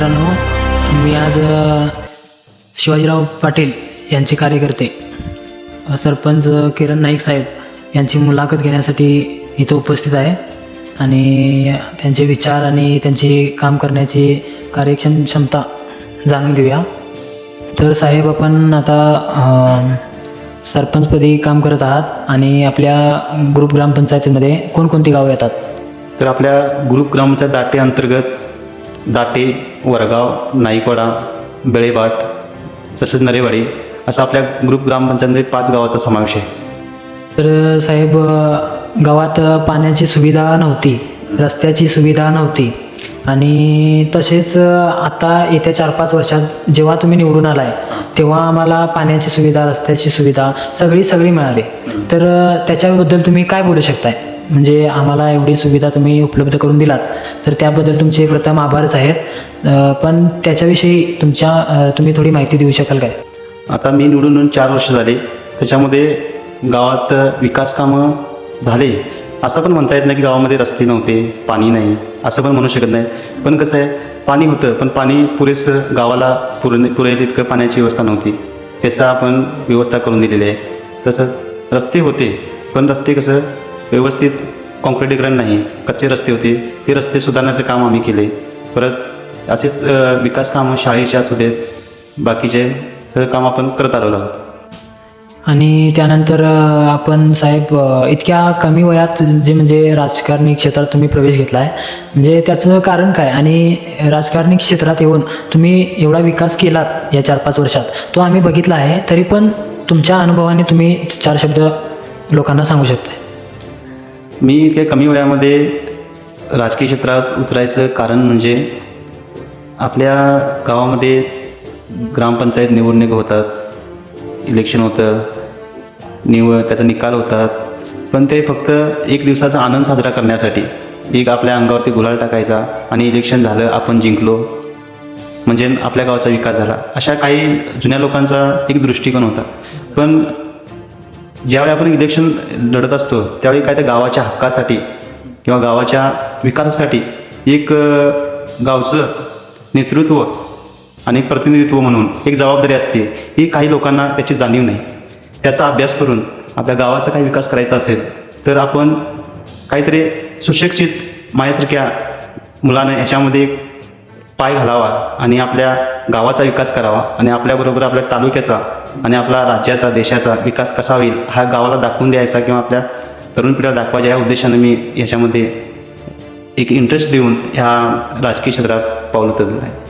मित्रांनो मी आज शिवाजीराव पाटील यांचे कार्यकर्ते सरपंच किरण नाईक साहेब यांची मुलाखत घेण्यासाठी इथं उपस्थित आहे आणि त्यांचे विचार आणि त्यांची काम करण्याची कार्यक्षम क्षमता जाणून घेऊया. तर साहेब आपण आता सरपंचपदी काम करत आहात आणि आपल्या ग्रुप ग्रामपंचायतीमध्ये कोणकोणती गावं येतात? तर आपल्या ग्रुप ग्रामच्या दाटे अंतर्गत दाटे वरगाव नाईकवाडा बेळेबाट तसंच नरेवाडी असं आपल्या ग्रुप ग्रामपंचायतीमध्ये पाच गावाचा समावेश आहे. तर साहेब गावात पाण्याची सुविधा नव्हती रस्त्याची सुविधा नव्हती आणि तसेच आता येत्या चार पाच वर्षात जेव्हा तुम्ही निवडून आलाय तेव्हा आम्हाला पाण्याची सुविधा रस्त्याची सुविधा सगळी सगळी मिळाली. तर त्याच्याबद्दल तुम्ही काय बोलू शकताय? म्हणजे आम्हाला एवढी सुविधा तुम्ही उपलब्ध करून दिलात. तर त्याबद्दल तुमचे प्रथम आभारच आहेत पण त्याच्याविषयी तुमच्या तुम्ही थोडी माहिती देऊ शकाल काय? आता मी निवडून येऊन चार वर्ष झाले. त्याच्यामध्ये गावात विकास कामं झाले. असं पण म्हणता येत नाही की गावामध्ये रस्ते नव्हते पाणी नाही. असं पण म्हणू शकत नाही. पण कसं आहे पाणी होतं पण पाणी पुरेसं गावाला पुरे पुरेल इतकं पाण्याची व्यवस्था नव्हती. त्याचा आपण व्यवस्था करून दिलेली आहे. तसंच रस्ते होते पण रस्ते कसं व्यवस्थित कॉन्क्रिटीकरण नाही कच्चे रस्ते होते. ते रस्ते सुधारण्याचं काम आम्ही केले. परत असेच विकास कामं शाळेचे असू देत बाकीचे सगळं काम आपण करत आलेलो आहोत. आणि त्यानंतर आपण साहेब इतक्या कमी वयात जे म्हणजे राजकारणी क्षेत्रात तुम्ही प्रवेश घेतला आहे म्हणजे त्याचं कारण काय? आणि राजकारणी क्षेत्रात येऊन तुम्ही एवढा विकास केलात या चार पाच वर्षात तो आम्ही बघितला आहे तरी पण तुमच्या अनुभवाने तुम्ही चार शब्द लोकांना सांगू शकताय. मी इतक्या कमी वयामध्ये राजकीय क्षेत्रात उतरायचं कारण म्हणजे आपल्या गावामध्ये ग्रामपंचायत निवडणूक होतात इलेक्शन होतं निव त्याचा निकाल होतात. पण ते फक्त एक दिवसाचा आनंद साजरा करण्यासाठी एक आपल्या अंगावरती गुलाल टाकायचा आणि इलेक्शन झालं आपण जिंकलो. म्हणजे आपल्या गावाचा विकास झाला. अशा काही जुन्या लोकांचा एक दृष्टिकोन होता. पण ज्यावेळी आपण इलेक्शन लढत असतो त्यावेळी काय त्या गावाच्या हक्कासाठी किंवा गावाच्या विकासासाठी एक गावचं नेतृत्व आणि प्रतिनिधित्व म्हणून एक जबाबदारी असते ही काही लोकांना त्याची जाणीव नाही. त्याचा अभ्यास करून आपल्या गावाचा काही विकास करायचा असेल तर आपण काहीतरी सुशिक्षित माझ्यासारख्या मुलांना याच्यामध्ये एक पाय घालावा आणि आपल्या गावाचा विकास करावा आणि आपल्याबरोबर आपल्या तालुक्याचा आणि आपला राज्याचा देशाचा विकास कसा होईल हा गावाला दाखवून द्यायचा किंवा आपल्या तरुण पिढीला दाखवायच्या या उद्देशाने मी याच्यामध्ये एक इंटरेस्ट देऊन ह्या राजकीय क्षेत्रात पावलं तर आहे.